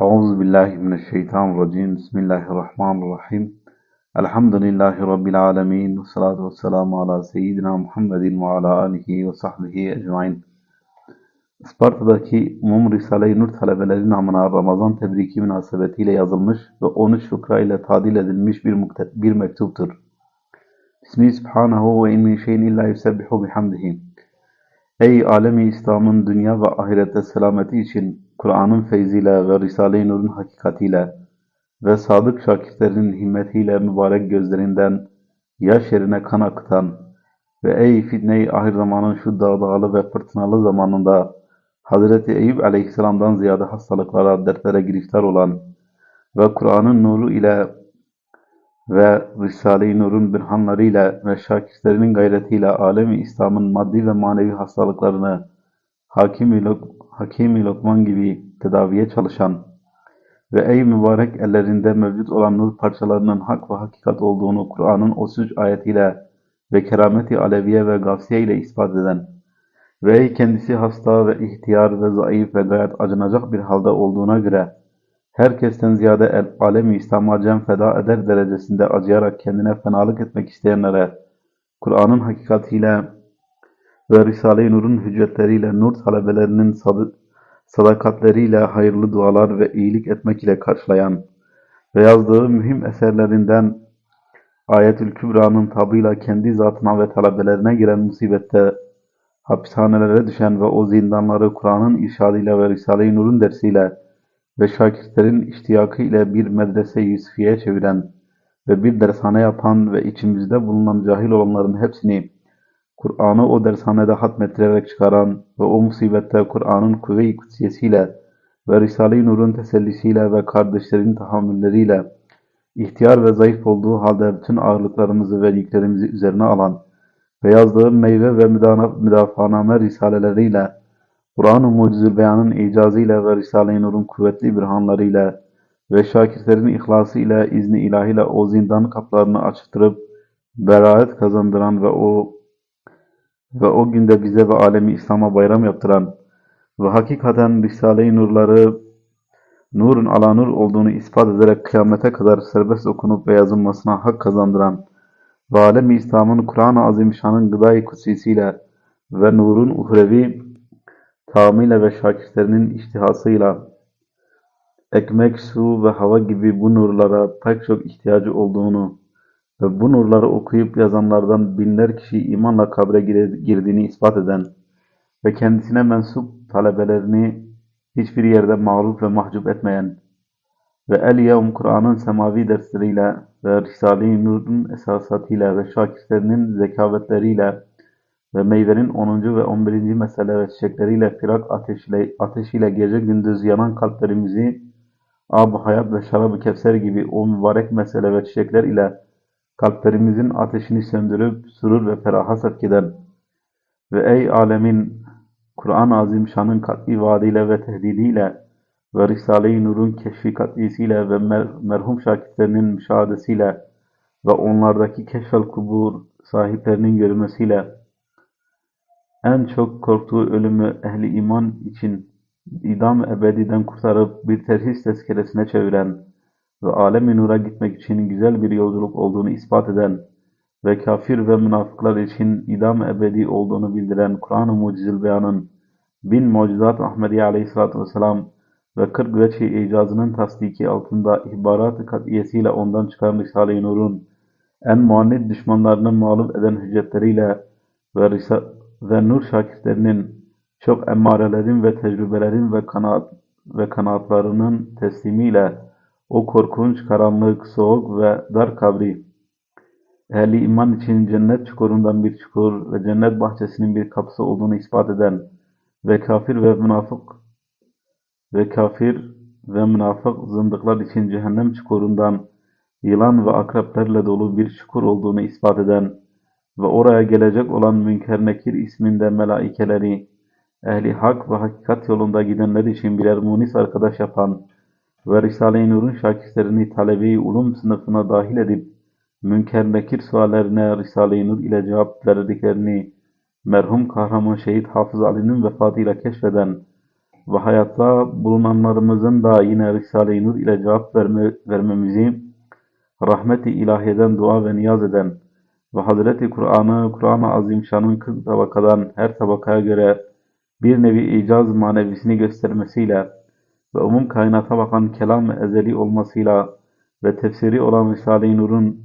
Euzu billahi mineşşeytanirracim. Bismillahirrahmanirrahim. Elhamdülillahi rabbil alamin. Ve salatu vesselamu ala seyyidina Muhammedin ve ala alihi ve sahbihi ecmaîn. Isparta'daki Mum Risale-i Nur talebelerinin namına Ramazan tebriki münasebetiyle yazılmış ve 13 fıkra ile tadil edilmiş bir, bir mektuptur. Bismi Subhanahu ve in min şeyin illa yusebbihu bihamdihi. Ey alemi İslam'ın dünya ve ahirette selameti için Kur'an'ın feyziyle ve Risale-i Nur'un hakikatiyle ve sadık şakirtlerin himmetiyle mübarek gözlerinden yaş yerine kan akıtan ve ey fitne-i ahir zamanın şu dağdağalı ve fırtınalı zamanında Hazreti Eyüp aleyhisselamdan ziyade hastalıklara, dertlere giriftar olan ve Kur'an'ın nuru ile ve Risale-i Nur'un bürhanlarıyla ve şakirtlerinin gayretiyle alemi İslam'ın maddi ve manevi hastalıklarını Hakim-i Lok- Hakim-i Lokman gibi tedaviye çalışan ve ey mübarek ellerinde mevcut olan nur parçalarının hak ve hakikat olduğunu Kur'an'ın 33 ayetiyle ve kerameti aleviye ve gavsiye ile ispat eden ve kendisi hasta ve ihtiyar ve zayıf ve gayet acınacak bir halde olduğuna göre herkesten ziyade el, alemi İslam'a can feda eder derecesinde acıyarak kendine fenalık etmek isteyenlere Kur'an'ın hakikatiyle ve Risale-i Nur'un hüccetleriyle nur talebelerinin sadı- sadakatleriyle hayırlı dualar ve iyilik etmek ile karşılayan ve yazdığı mühim eserlerinden Ayetül Kübra'nın tabıyla kendi zatına ve talebelerine giren musibette hapishanelere düşen ve o zindanları Kur'an'ın irşadıyla ve Risale-i Nur'un dersiyle ve şakirtlerin iştiyakı ile bir medrese Yusufiye çeviren ve bir dershane yapan ve içimizde bulunan cahil olanların hepsini Kur'an'ı o dershanede hatmettirerek çıkaran ve o musibette Kur'an'ın kuvve-i kutsiyesiyle ve Risale-i Nur'un tesellisiyle ve kardeşlerin tahammülleriyle ihtiyar ve zayıf olduğu halde bütün ağırlıklarımızı ve yüklerimizi üzerine alan ve yazdığı meyve ve müdafaaname risaleleriyle Kur'an-ı Mucizül Beyan'ın icazıyla ve Risale-i Nur'un kuvvetli birhanlarıyla ve şakirtlerin ihlası ile izni ilahiyle o zindan kapılarını açtırıp beraat kazandıran ve o ve o günde bize ve alemi İslam'a bayram yaptıran ve hakikaten Risale-i Nurları nurun ala nur olduğunu ispat ederek kıyamete kadar serbest okunup ve yazılmasına hak kazandıran ve alemi İslam'ın Kur'an-ı Azimüşşan'ın gıdai kutsisiyle ve nurun uhrevi tamamıyla ve şakirtlerinin iştihasıyla ekmek, su ve hava gibi bu nurlara pek çok ihtiyacı olduğunu ve bu nurları okuyup yazanlardan binler kişi imanla kabre girdiğini ispat eden ve kendisine mensup talebelerini hiçbir yerde mağlup ve mahcup etmeyen ve El Yevm Kur'an'ın semavi dersleriyle ve Risale-i Nur'un esasatıyla ve şakirtlerinin zekavetleriyle ve meyvenin 10. ve 11. mesele ve çiçekleriyle firak ateşiyle, ateşiyle gece gündüz yanan kalplerimizi ab hayat ve şarab-ı kevser gibi o mübarek mesele ve çiçekler ile kalplerimizin ateşini söndürüp sürur ve feraha sevk eden ve ey alemin Kur'an-ı Azimşan'ın kat'i vaadiyle ve tehdidiyle ve Risale-i Nur'un keşfi kat'isiyle ve mer- merhum şakirtlerinin müşahadesiyle ve onlardaki keşfel kubur sahiplerinin görmesiyle en çok korktuğu ölümü ehli iman için idam ebediden kurtarıp bir terhis tezkeresine çeviren ve alem-i nura gitmek için güzel bir yolculuk olduğunu ispat eden ve kafir ve münafıklar için idam ebedi olduğunu bildiren Kur'an-ı Mucizül Beyan'ın bin mucizat Ahmediye aleyhissalatü vesselam ve 40 veçhi icazının tasdiki altında ihbarat-ı kat'iyesiyle ondan çıkan Risale-i Nur'un en muannid düşmanlarını mağlup eden hüccetleriyle ve, Risa- ve Nur şakirtlerinin çok emmarelerin ve tecrübelerin ve kanaat ve kanaatlarının teslimiyle o korkunç, karanlık, soğuk ve dar kabri. Ehli iman için cennet çukurundan bir çukur ve cennet bahçesinin bir kapısı olduğunu ispat eden ve kafir ve münafık ve kafir ve münafık zındıklar için cehennem çukurundan yılan ve akreplerle dolu bir çukur olduğunu ispat eden ve oraya gelecek olan Münker Nekir isminde melaikeleri ehli hak ve hakikat yolunda gidenler için birer munis arkadaş yapan ve Risale-i Nur'un şakirtlerini talebi ulum sınıfına dahil edip Münker Nekir suallerine Risale-i Nur ile cevap verdiklerini merhum kahraman şehit Hafız Ali'nin vefatıyla keşfeden ve hayatta bulunanlarımızın da yine Risale-i Nur ile cevap verme, vermemizi rahmeti ilahiyeden dua ve niyaz eden ve Hazreti Kur'an'ı, Kur'an-ı Azimşan'ın 40 tabakadan her tabakaya göre bir nevi icaz manevisini göstermesiyle ve umum kainata bakan kelam ezeli olmasıyla ve tefsiri olan Risale-i Nur'un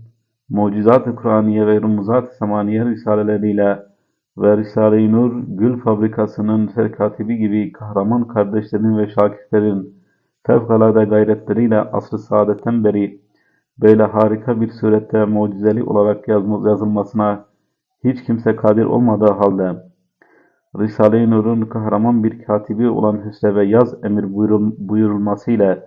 Mucizat-ı Kur'aniye ve Rumuzat-ı Semaniye risaleleriyle ve Risale-i Nur Gül Fabrikası'nın serkatibi gibi kahraman kardeşlerin ve şakirtlerin fevkalade gayretleriyle asr-ı saadetten beri böyle harika bir surette mucizeli olarak yazılmasına hiç kimse kadir olmadığı halde Risale-i Nur'un kahraman bir katibi olan Hüsre ve Yaz emir buyurul buyurulmasıyla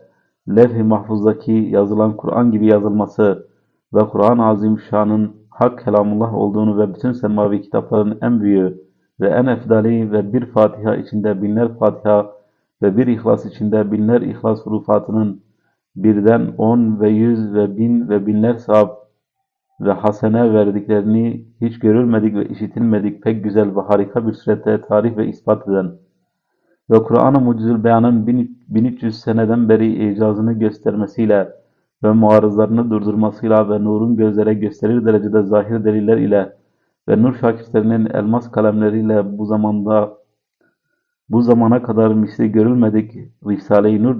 levh-i mahfuzdaki yazılan Kur'an gibi yazılması ve Kur'an-ı Azimüşşan'ın hak kelamullah olduğunu ve bütün semavi kitapların en büyüğü ve en efdali ve bir Fatiha içinde binler Fatiha ve bir İhlas içinde binler İhlas hurufatının birden on ve yüz ve bin ve binler sevap ve hasene verdiklerini hiç görülmedik ve işitilmedik pek güzel ve harika bir surette tarih ve ispat eden ve Kur'an-ı Mucizül Beyan'ın 1300 seneden beri icazını göstermesiyle ve muarızlarını durdurmasıyla ve nurun gözlere gösterir derecede zahir deliller ile ve nur şakirtlerinin elmas kalemleriyle bu zamanda bu zamana kadar misli görülmedik Risale-i Nur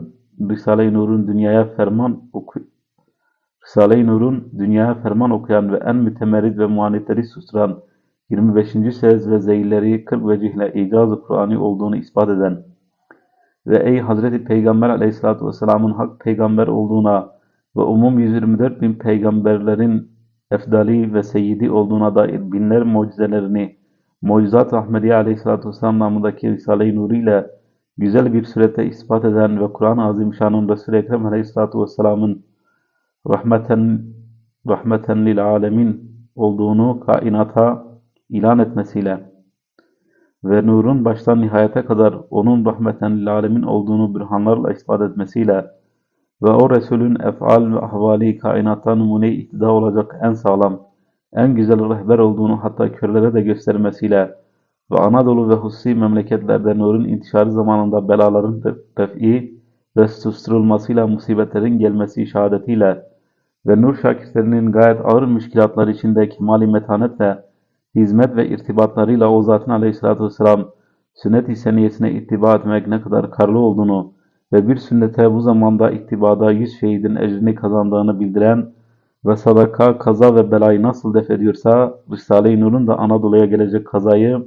Risale-i Nur'un dünyaya ferman oku Risale-i Nur'un dünyaya ferman okuyan ve en mütemerrid ve muanitleri susturan 25. sez ve zeyilleri 40 vecihle icaz-ı Kur'an'i olduğunu ispat eden ve ey Hazreti Peygamber aleyhissalatü vesselamın hak peygamber olduğuna ve umum 124 bin peygamberlerin efdali ve seyyidi olduğuna dair binler mucizelerini Mucizat Ahmediye aleyhissalatü vesselam namındaki Risale-i Nuri ile güzel bir surette ispat eden ve Kur'an-ı Azimşan'ın Resul-i Ekrem aleyhissalatü vesselamın rahmeten, rahmeten lil alemin olduğunu kainata ilan etmesiyle ve nurun baştan nihayete kadar onun rahmeten lil alemin olduğunu bürhanlarla ispat etmesiyle ve o Resulün efal ve ahvali kainatta numune iktida olacak en sağlam, en güzel rehber olduğunu hatta körlere de göstermesiyle ve Anadolu ve Husi memleketlerde nurun intişarı zamanında belaların ref'i ve susturulmasıyla musibetlerin gelmesi şehadetiyle ve nur şakirtlerinin gayet ağır müşkilatlar içinde kemali metanetle hizmet ve irtibatlarıyla o zatın aleyhissalatü vesselam sünnet-i seniyesine ittiba etmek ne kadar karlı olduğunu ve bir sünnete bu zamanda ittibada yüz şehidin ecrini kazandığını bildiren ve sadaka, kaza ve belayı nasıl def ediyorsa Risale-i Nur'un da Anadolu'ya gelecek kazayı,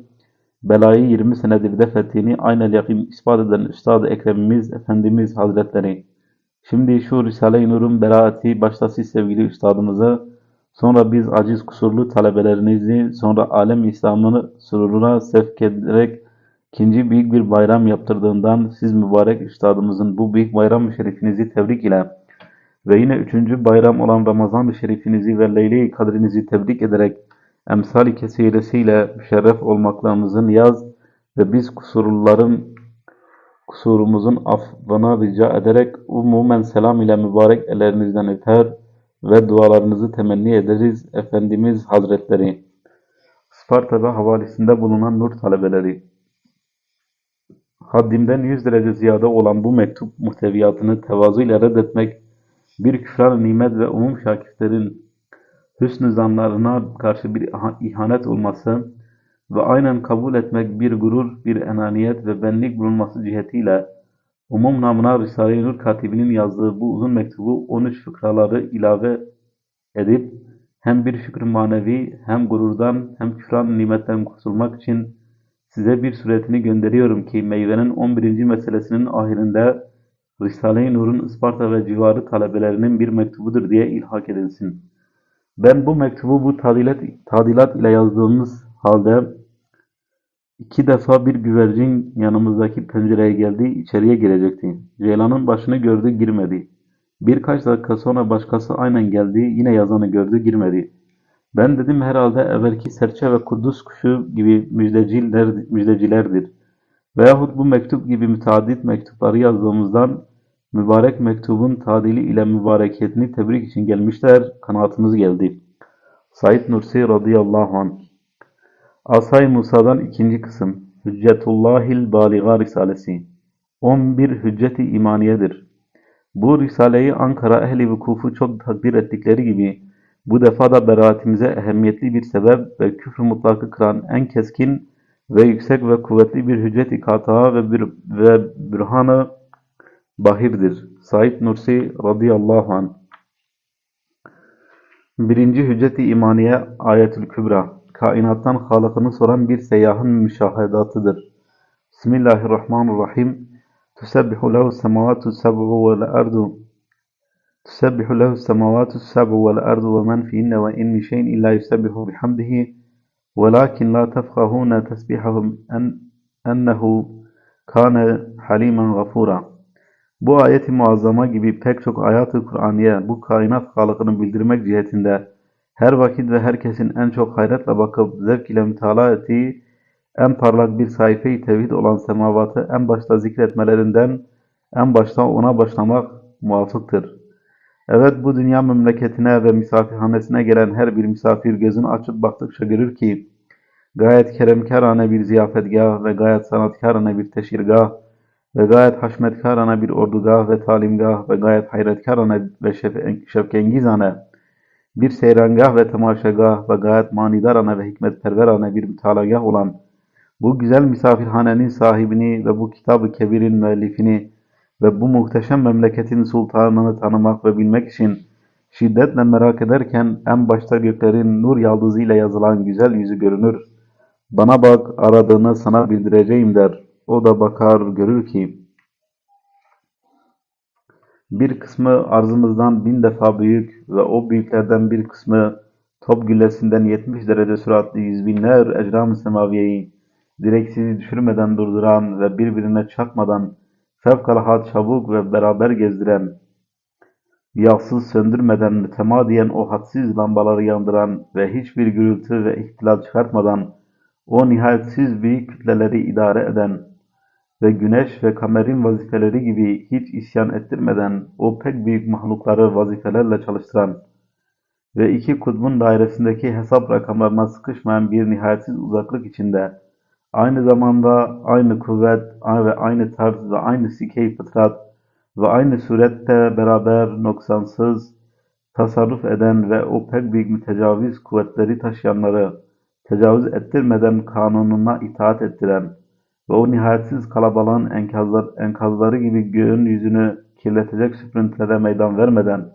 belayı 20 senedir def ettiğini aynel yakin ispat eden Üstad-ı Ekremimiz, Efendimiz Hazretleri. Şimdi şu Risale-i Nur'un beraati başta siz sevgili üstadımızı, sonra biz aciz kusurlu talebelerinizi, sonra alem İslam'ını sururuna sevk ederek ikinci büyük bir bayram yaptırdığından siz mübarek üstadımızın bu büyük bayram şerifinizi tebrik ile ve yine üçüncü bayram olan Ramazan-ı şerifinizi ve Leyle-i Kadrinizi tebrik ederek emsal-i kesiresiyle müşerref olmaklarınızı niyaz ve biz kusurluların kusurumuzun affına rica ederek umumen selam ile mübarek ellerinizden öper ve dualarınızı temenni ederiz Efendimiz Hazretleri. Sparta'da havalisinde bulunan nur talebeleri haddimden yüz derece ziyade olan bu mektup muhteviyatını tevazuyla reddetmek, bir küfran nimet ve umum şakirtlerin hüsnü zanlarına karşı bir ihanet olması ve aynen kabul etmek bir gurur, bir enaniyet ve benlik bulunması cihetiyle umum namına Risale-i Nur katibinin yazdığı bu uzun mektubu 13 fıkraları ilave edip hem bir şükür manevi hem gururdan hem küfran nimetten kurtulmak için Size bir suretini gönderiyorum ki meyvenin 11. meselesinin ahirinde Risale-i Nur'un Isparta ve civarı talebelerinin bir mektubudur diye ilhak edilsin. Ben bu mektubu bu tadilat, tadilat ile yazdığımız halde iki defa bir güvercin yanımızdaki pencereye geldi, içeriye girecekti. Ceylan'ın başını gördü, girmedi. Birkaç dakika sonra başkası aynen geldi, yine yazanı gördü, girmedi. Ben dedim herhalde evvelki serçe ve kudüs kuşu gibi müjdeciler, müjdecilerdir. Veyahut bu mektup gibi müteaddit mektupları yazdığımızdan mübarek mektubun tadili ile mübarekiyetini tebrik için gelmişler, kanaatımız geldi. Said Nursi radıyallahu anh Asay Musa'dan ikinci kısım Hüccetullahil Baliga Risalesi 11 Hüccet-i İmaniyedir. Bu risaleyi Ankara ehli vukufu çok takdir ettikleri gibi bu defa da beraatimize ehemmiyetli bir sebep ve küfr mutlakı kıran en keskin ve yüksek ve kuvvetli bir hüccet-i ve bir ve bürhanı bahirdir. Said Nursi radıyallahu anh. Birinci hüccet-i imaniye ayetül kübra kainattan halakını soran bir seyyahın müşahedatıdır. Bismillahirrahmanirrahim. Tusebbihu lehu semavatu seb'u vel ardu. Tusebbihu lehu semavatu seb'u vel ardu ve men fiinne ve in min şeyin illa yusebbihu bihamdihi. Velakin la tefkahune tesbihahum en, ennehu kâne halimen gafura. Bu ayeti muazzama gibi pek çok ayat-ı Kur'aniye bu kainat halkını bildirmek cihetinde her vakit ve herkesin en çok hayretle bakıp zevk ile mütalaa ettiği en parlak bir sayfe-i tevhid olan semavatı en başta zikretmelerinden en başta ona başlamak muvafıktır. Evet bu dünya memleketine ve misafirhanesine gelen her bir misafir gözünü açıp baktıkça görür ki gayet keremkârane bir ziyafetgah ve gayet sanatkârane bir teşhirgah ve gayet haşmetkârane bir ordugah ve talimgah ve gayet hayretkârane ve şef- şevkengizane bir seyrangah ve temaşagah ve gayet manidarane ve hikmetperverane bir mütalagah olan bu güzel misafirhanenin sahibini ve bu kitab-ı kebirin müellifini ve bu muhteşem memleketin sultanını tanımak ve bilmek için şiddetle merak ederken en başta göklerin nur yaldızıyla yazılan güzel yüzü görünür. Bana bak aradığını sana bildireceğim der. O da bakar görür ki bir kısmı arzımızdan bin defa büyük ve o büyüklerden bir kısmı top güllesinden 70 derece süratli yüz binler ecram-ı semaviyeyi direksiz düşürmeden durduran ve birbirine çarpmadan fevkalade çabuk ve beraber gezdiren, yağsız söndürmeden mütemadiyen o hadsiz lambaları yandıran ve hiçbir gürültü ve ihtilal çıkartmadan o nihayetsiz büyük kütleleri idare eden ve güneş ve kamerin vazifeleri gibi hiç isyan ettirmeden o pek büyük mahlukları vazifelerle çalıştıran ve iki kutbun dairesindeki hesap rakamlarına sıkışmayan bir nihayetsiz uzaklık içinde aynı zamanda aynı kuvvet ve aynı tarz ve aynı sikey fıtrat ve aynı surette beraber noksansız tasarruf eden ve o pek büyük mütecaviz kuvvetleri taşıyanları tecavüz ettirmeden kanununa itaat ettiren ve o nihayetsiz kalabalığın enkazlar, enkazları gibi göğün yüzünü kirletecek süprüntülere meydan vermeden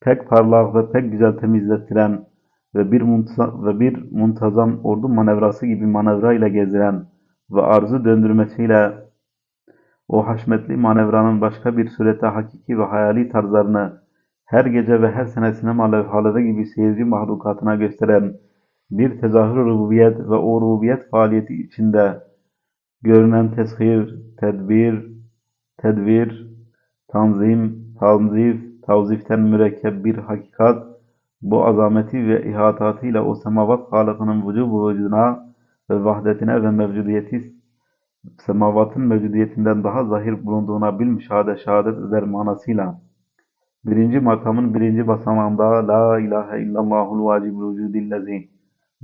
pek parlak ve pek güzel temizlettiren ve bir, munta ve bir muntazam ordu manevrası gibi manevra ile gezdiren ve arzı döndürmesiyle o haşmetli manevranın başka bir surette hakiki ve hayali tarzlarını her gece ve her sene sinema levhaları gibi seyirci mahlukatına gösteren bir tezahür rububiyet ve o rububiyet faaliyeti içinde görünen teshir, tedbir, tedvir, tanzim, tanzif, tavziften mürekkep bir hakikat. Bu azameti ve ihatatıyla o semavat halıkının vücubu vücuduna ve vahdetine ve mevcudiyeti semavatın mevcudiyetinden daha zahir bulunduğuna bil müşahede şehadet eder manasıyla birinci makamın birinci basamağında La ilahe illallahul vacibul vücudillezi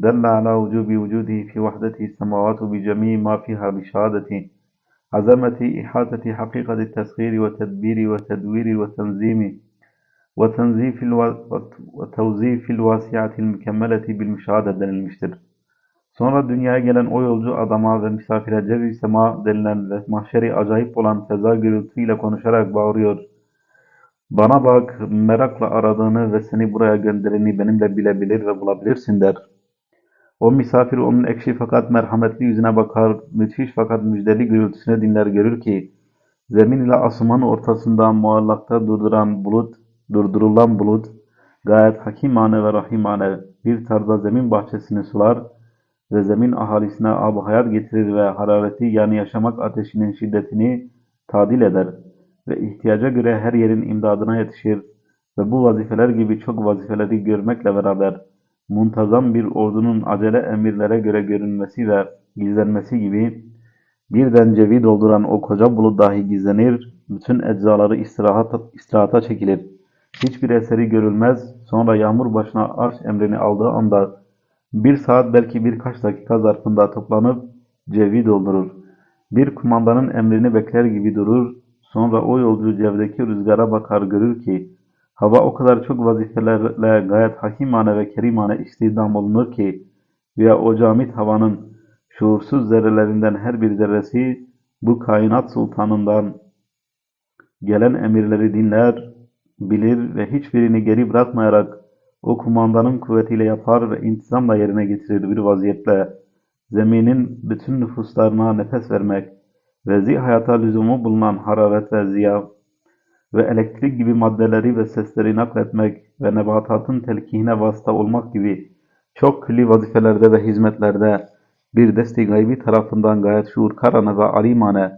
دل على وجوب وجوده في وحدته السماوات بجميع ما فيها بشهادة عزمة إحاطة حقيقة التسخير والتدبير والتدوير والتنظيم وتنظيف ألو... وتوظيf الواسعة المكملة bilmişadedir denilmiştir. Sonra dünyaya gelen o yolcu adama ve misafire cevi sema denilen ve mahşeri acayip olan feza gürültüyle konuşarak bağırıyor. Bana bak merakla aradığını ve seni buraya göndereni benimle bilebilir ve bulabilirsin der. O misafir onun ekşi fakat merhametli yüzüne bakar, müthiş fakat müjdeli gürültüsünü dinler görür ki, zemin ile asmanın ortasında muallakta durduran bulut, durdurulan bulut, gayet hakimane ve rahimane bir tarzda zemin bahçesini sular ve zemin ahalisine ab hayat getirir ve harareti yani yaşamak ateşinin şiddetini tadil eder ve ihtiyaca göre her yerin imdadına yetişir ve bu vazifeler gibi çok vazifeleri görmekle beraber muntazam bir ordunun acele emirlere göre görünmesi ve gizlenmesi gibi birden cevi dolduran o koca bulut dahi gizlenir, bütün eczaları istirahat, istirahata çekilir. Hiçbir eseri görülmez, sonra yağmur başına arş emrini aldığı anda bir saat belki birkaç dakika zarfında toplanıp cevi doldurur. Bir kumandanın emrini bekler gibi durur, sonra o yolcu cevdeki rüzgara bakar görür ki, hava o kadar çok vazifelerle gayet hakimane ve kerimane istihdam olunur ki, veya o camit havanın şuursuz zerrelerinden her bir zerresi, bu kainat sultanından gelen emirleri dinler, bilir ve hiçbirini geri bırakmayarak o kumandanın kuvvetiyle yapar ve intizamla yerine getirir bir vaziyetle zeminin bütün nüfuslarına nefes vermek ve zih hayata lüzumu bulunan hararet ve ziya ve elektrik gibi maddeleri ve sesleri nakletmek ve nebatatın telkihine vasıta olmak gibi çok külli vazifelerde ve hizmetlerde bir desti gaybi tarafından gayet şuurkarane ve alimane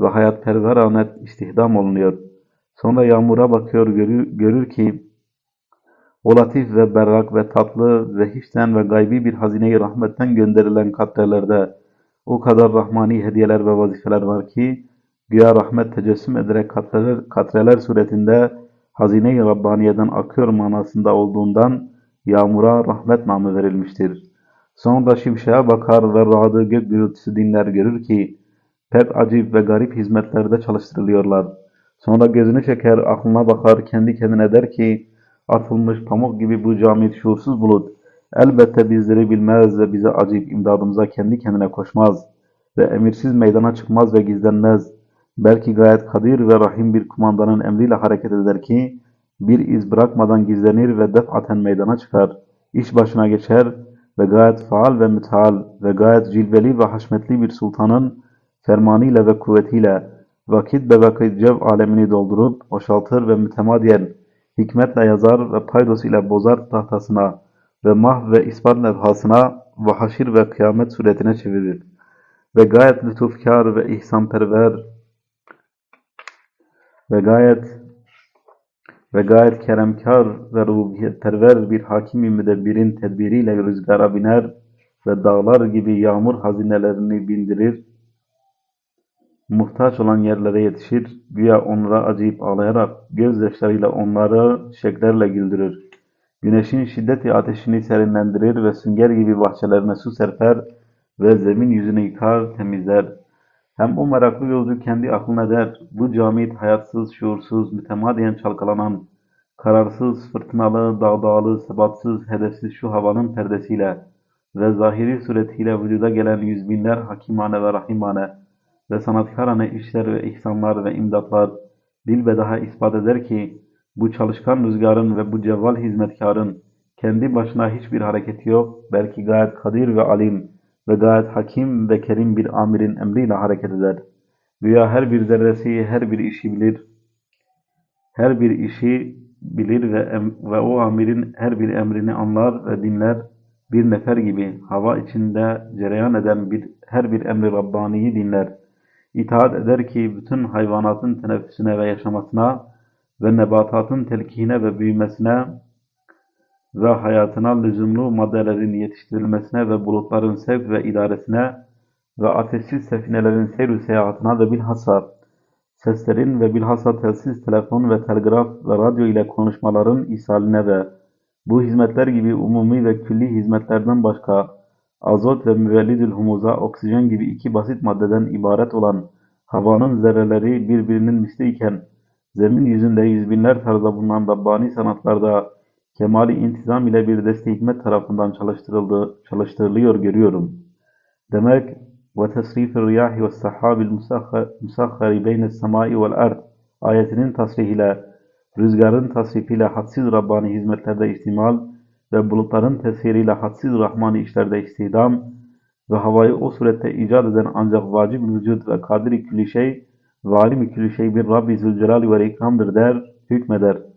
ve hayatperverane istihdam olunuyor. Sonra yağmura bakıyor görür, görür ki o latif ve berrak ve tatlı ve hiçten ve gaybi bir hazine-i rahmetten gönderilen katrelerde o kadar rahmani hediyeler ve vazifeler var ki güya rahmet tecessüm ederek katreler, katreler suretinde hazine-i Rabbaniye'den akıyor manasında olduğundan yağmura rahmet namı verilmiştir. Sonra da şimşeğe bakar ve rağdı gök gürültüsü dinler görür ki pek acip ve garip hizmetlerde çalıştırılıyorlar. Sonra gözünü çeker, aklına bakar, kendi kendine der ki atılmış pamuk gibi bu camit şuursuz bulut elbette bizleri bilmez ve bize acip imdadımıza kendi kendine koşmaz ve emirsiz meydana çıkmaz ve gizlenmez. Belki gayet kadir ve rahim bir kumandanın emriyle hareket eder ki bir iz bırakmadan gizlenir ve defaten meydana çıkar. İş başına geçer ve gayet faal ve müteal ve gayet cilveli ve haşmetli bir sultanın fermanıyla ve kuvvetiyle vakit ve vakit cev alemini doldurup boşaltır ve mütemadiyen hikmetle yazar ve paydos ile bozar tahtasına ve mah ve ispat levhasına ve haşir ve kıyamet suretine çevirir. Ve gayet lütufkar ve ihsanperver ve gayet ve gayet keremkar ve rububiyetperver bir hakimi müdebbirin tedbiriyle rüzgara biner ve dağlar gibi yağmur hazinelerini bindirir. Muhtaç olan yerlere yetişir, güya onlara acıyıp ağlayarak gözyaşlarıyla onları çiçeklerle güldürür. Güneşin şiddeti ateşini serinlendirir ve sünger gibi bahçelerine su serper ve zemin yüzünü yıkar, temizler. Hem o meraklı yolcu kendi aklına der, bu camit hayatsız, şuursuz, mütemadiyen çalkalanan, kararsız, fırtınalı, dağdağlı, sebatsız, hedefsiz şu havanın perdesiyle ve zahiri suretiyle vücuda gelen yüz binler hakimane ve rahimane ve sanatkarane işler ve ihsanlar ve imdatlar bilbedaha ispat eder ki, bu çalışkan rüzgarın ve bu cevval hizmetkarın kendi başına hiçbir hareketi yok, belki gayet kadir ve alim ve gayet hakim ve kerim bir amirin emriyle hareket eder. Güya her bir zerresi her bir işi bilir, her bir işi bilir ve, ve o amirin her bir emrini anlar ve dinler bir nefer gibi hava içinde cereyan eden bir her bir emri Rabbani'yi dinler. İtaat eder ki bütün hayvanatın teneffüsüne ve yaşamasına ve nebatatın telkihine ve büyümesine ve hayatına lüzumlu maddelerin yetiştirilmesine ve bulutların sevk ve idaresine ve ateşsiz sefinelerin seyr seyahatine ve bilhassa seslerin ve bilhassa telsiz, telefon ve telgraf ve radyo ile konuşmaların isaline ve bu hizmetler gibi umumi ve külli hizmetlerden başka azot ve müvellidül humuza oksijen gibi iki basit maddeden ibaret olan havanın zerreleri birbirinin misliyken zemin yüzünde yüz binler tarzda bulunan Rabbani sanatlarda kemali intizam ile bir deste hikmet tarafından çalıştırıldı, çalıştırılıyor görüyorum. Demek ve tesrifir riyahi ve sahabil musakhari beynes semai vel ard ayetinin tasrihiyle rüzgarın tasrifiyle hadsiz Rabbani hizmetlerde ihtimal ve bulutların tesiriyle hadsiz Rahmani işlerde istihdam ve havayı o surette icat eden ancak vacib vücut ve kadir-i külli şey ve alim-i külli şey bir Rabbi Zülcelal ve ikramdır der, hükmeder.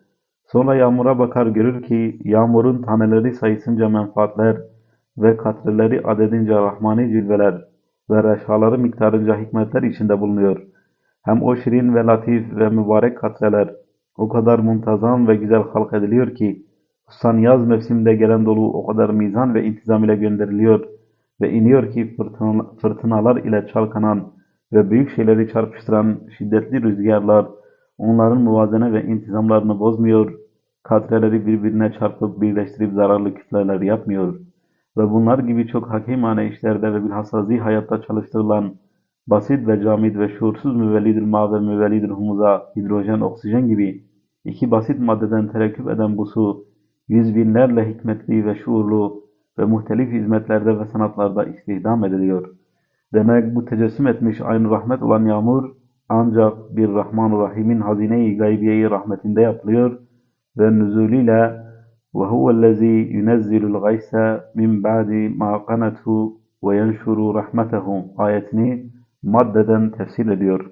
Sonra yağmura bakar görür ki yağmurun taneleri sayısınca menfaatler ve katreleri adedince rahmani cilveler ve reşaları miktarınca hikmetler içinde bulunuyor. Hem o şirin ve latif ve mübarek katreler o kadar muntazam ve güzel halk ediliyor ki hususan yaz mevsiminde gelen dolu o kadar mizan ve intizam ile gönderiliyor ve iniyor ki fırtınalar ile çalkanan ve büyük şeyleri çarpıştıran şiddetli rüzgarlar onların muvazene ve intizamlarını bozmuyor, katreleri birbirine çarpıp birleştirip zararlı kütleler yapmıyor ve bunlar gibi çok hakimane işlerde ve bilhassa hayatta çalıştırılan basit ve camid ve şuursuz müvellidül ma ve müvellidül humuza, hidrojen, oksijen gibi iki basit maddeden terekküp eden bu su, yüz binlerle hikmetli ve şuurlu ve muhtelif hizmetlerde ve sanatlarda istihdam ediliyor. Demek bu tecessüm etmiş aynı rahmet olan yağmur ancak bir Rahman-ı Rahim'in hazine-i gaybiyeyi rahmetinde yapılıyor ve nüzulüyle ve huvellezî yunezzilul gayse min ba'di ma kanatu ve yenşuru rahmetehu ayetini maddeden tefsir ediyor.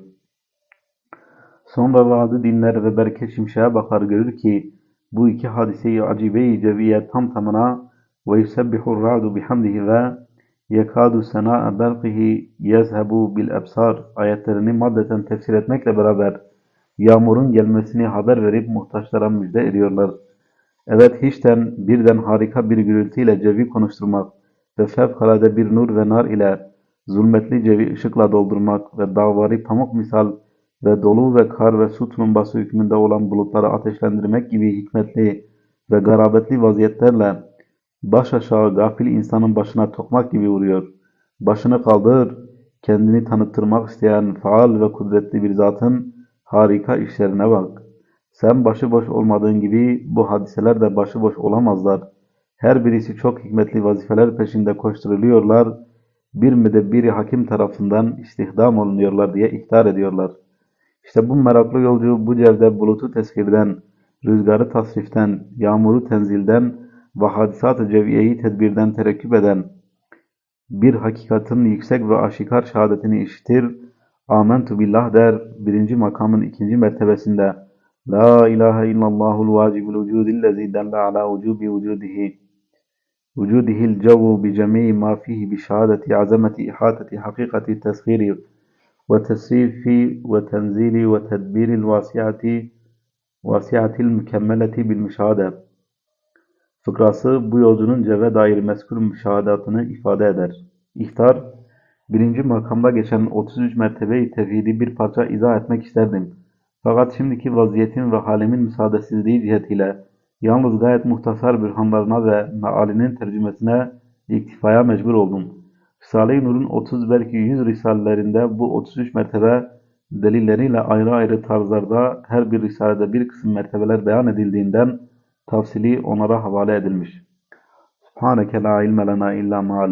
Sonra vaadi dinler ve berke şimşeğe bakar görür ki bu iki hadiseyi acibe-i ceviye tam tamına ve yusebbihur ra'du bihamdihi ve yekadu sena'a berkihi yezhebu bil ebsar ayetlerini maddeten tefsir etmekle beraber yağmurun gelmesini haber verip muhtaçlara müjde ediyorlar. Evet hiçten birden harika bir gürültüyle cevi konuşturmak ve fevkalade bir nur ve nar ile zulmetli cevi ışıkla doldurmak ve dağvari pamuk misal ve dolu ve kar ve su tulumbası hükmünde olan bulutları ateşlendirmek gibi hikmetli ve garabetli vaziyetlerle baş aşağı gafil insanın başına tokmak gibi vuruyor. Başını kaldır, kendini tanıttırmak isteyen faal ve kudretli bir zatın harika işlerine bak. Sen başıboş olmadığın gibi bu hadiseler de başıboş olamazlar. Her birisi çok hikmetli vazifeler peşinde koşturuluyorlar. Bir müdebbiri hakim tarafından istihdam olunuyorlar diye ihtar ediyorlar. İşte bu meraklı yolcu bu cevde bulutu teskirden, rüzgarı tasriften, yağmuru tenzilden ve hadisat-ı ceviyeyi tedbirden terekküp eden bir hakikatin yüksek ve aşikar şehadetini işitir, amentu billah der, birinci makamın ikinci mertebesinde La ilahe illallahul vacibul vücudillezî delle ala vücubi vücudihi vücudihil cevvu bi cemî ma fihi bi şehadeti azameti ihateti hakikati tesgiri ve tesrifi ve tenzili ve tedbiril vasiyati vasiyatil mükemmeleti bil müşahede fıkrası bu yolcunun ceve dair meskul müşahadatını ifade eder. İhtar, birinci makamda geçen 33 mertebeyi tevhidi bir parça izah etmek isterdim. Fakat şimdiki vaziyetin ve halimin müsaadesizliği cihetiyle yalnız gayet muhtasar bürhanlarına ve mealinin tercümesine iktifaya mecbur oldum. Risale-i Nur'un 30 belki 100 risalelerinde bu 33 mertebe delilleriyle ayrı ayrı tarzlarda her bir risalede bir kısım mertebeler beyan edildiğinden tafsili onlara havale edilmiş. Subhaneke la ilme lena illa ma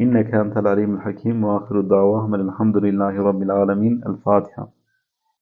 allamtena inneke entel alimul hakim ve ahiru davahum elhamdülillahi rabbil alemin. El Fatiha.